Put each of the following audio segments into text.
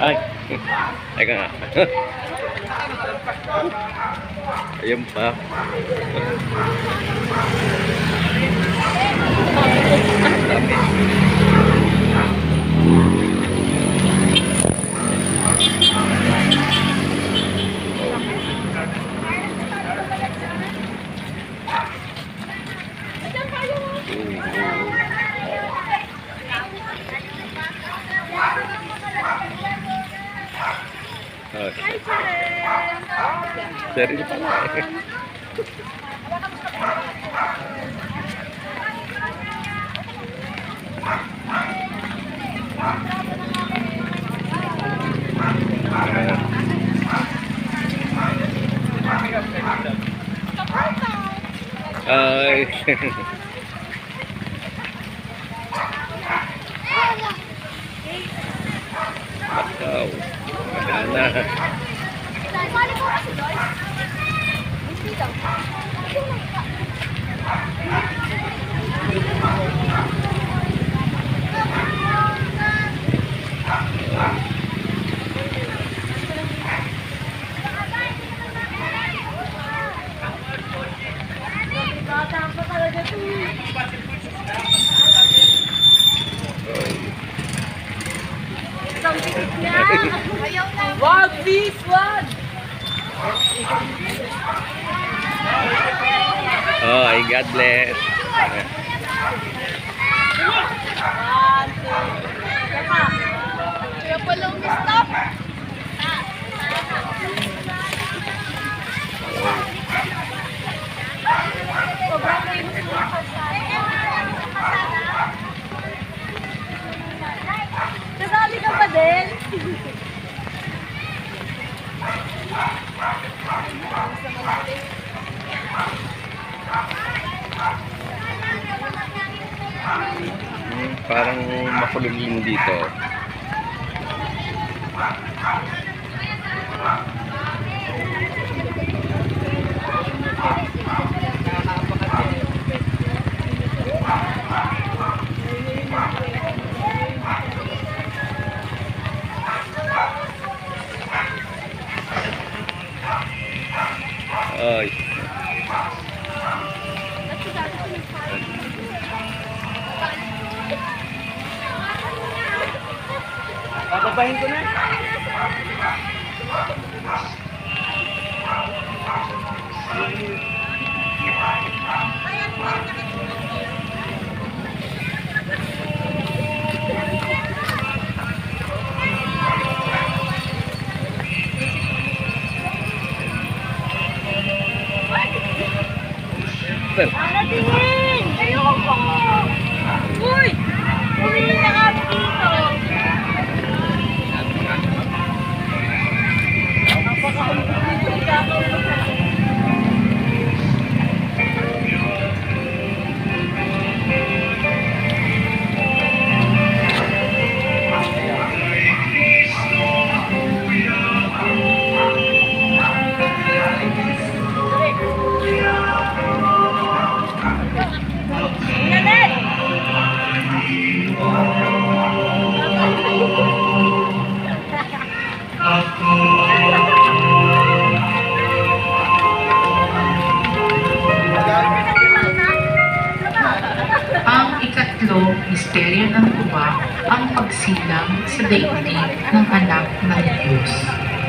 Ay. Teka nga. Ayun pa. Sarili pala eh. Ay. Wow. Magana. Mali Wag, please, wag. Oh, God bless. Parang makulog din dito. Ay. Bababahin ko na. Sir. Anatingin! Ikatlo, misteryo ng tuwa, ang pagsilang sa daigdig ng anak ng Diyos.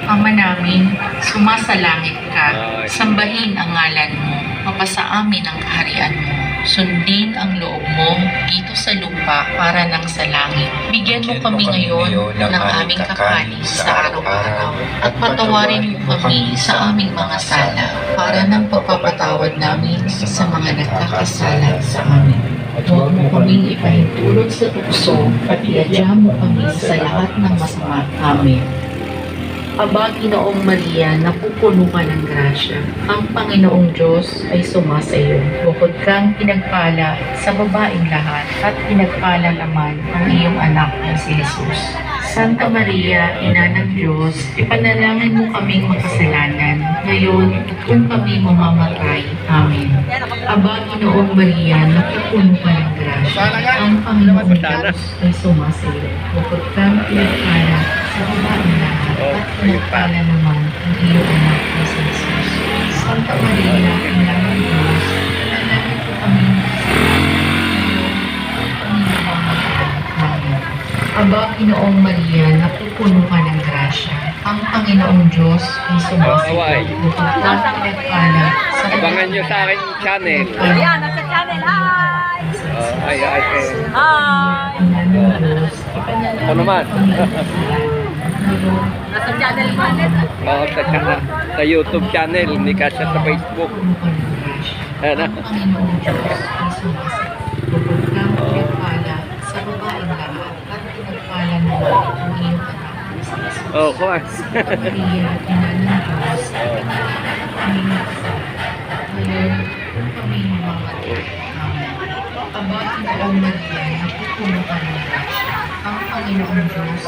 Ama namin, sumasalangit ka, sambahin ang ngalan mo, mapasa amin ang kaharian mo. Sundin ang loob mo dito sa lupa para nang sa langit. Bigyan mo kami ngayon ng aming kakanin sa araw-araw at patawarin mo kami sa aming mga sala para ng pagpapatawad namin sa mga nagkakasala sa amin. Huwag mo kaming ipahintulot sa tukso at iadya mo kami sa lahat ng masama. Amen. Aba, Ginoong Maria, napupuno ka ng grasya. Ang Panginoong Diyos ay sumasa iyo. Bukod kang pinagpala sa babaeng lahat at pinagpala naman ang iyong anak na si Jesus. Santa Maria, Ina ng Diyos, ipanalangin mo kaming makasalanan, ngayon at kung kami mamamatay. Amen. Aba, Ginoong Maria, napupuno ka ng grasya. Ang Panginoong Diyos ay sumasa iyo. Bukod kang pinagpala sa babaeng pinagpala naman ang iyong anak Aba, Ginoong Maria, napupuno ka ng grasya. Ang Panginoong Diyos ay sumasagot. Kang pinagpala sa Abangan nyo sa aking channel. Ayan, nasa channel. Hi! Oh, ay, ay, ay. Hi! Ako naman. Nasa channel ko. Oh, sa, channel, sa YouTube channel, hindi ka siya sa Facebook. Ano? Ang Panginoong Diyos ay sumasagot. Ang na. Oh, kuwan. Santa Maria, Ina ng Diyos, kami Ngayon, kami mga Amen. Aba, Ginoong Maria, napupuno ka ng grasya. Ang Panginoong Diyos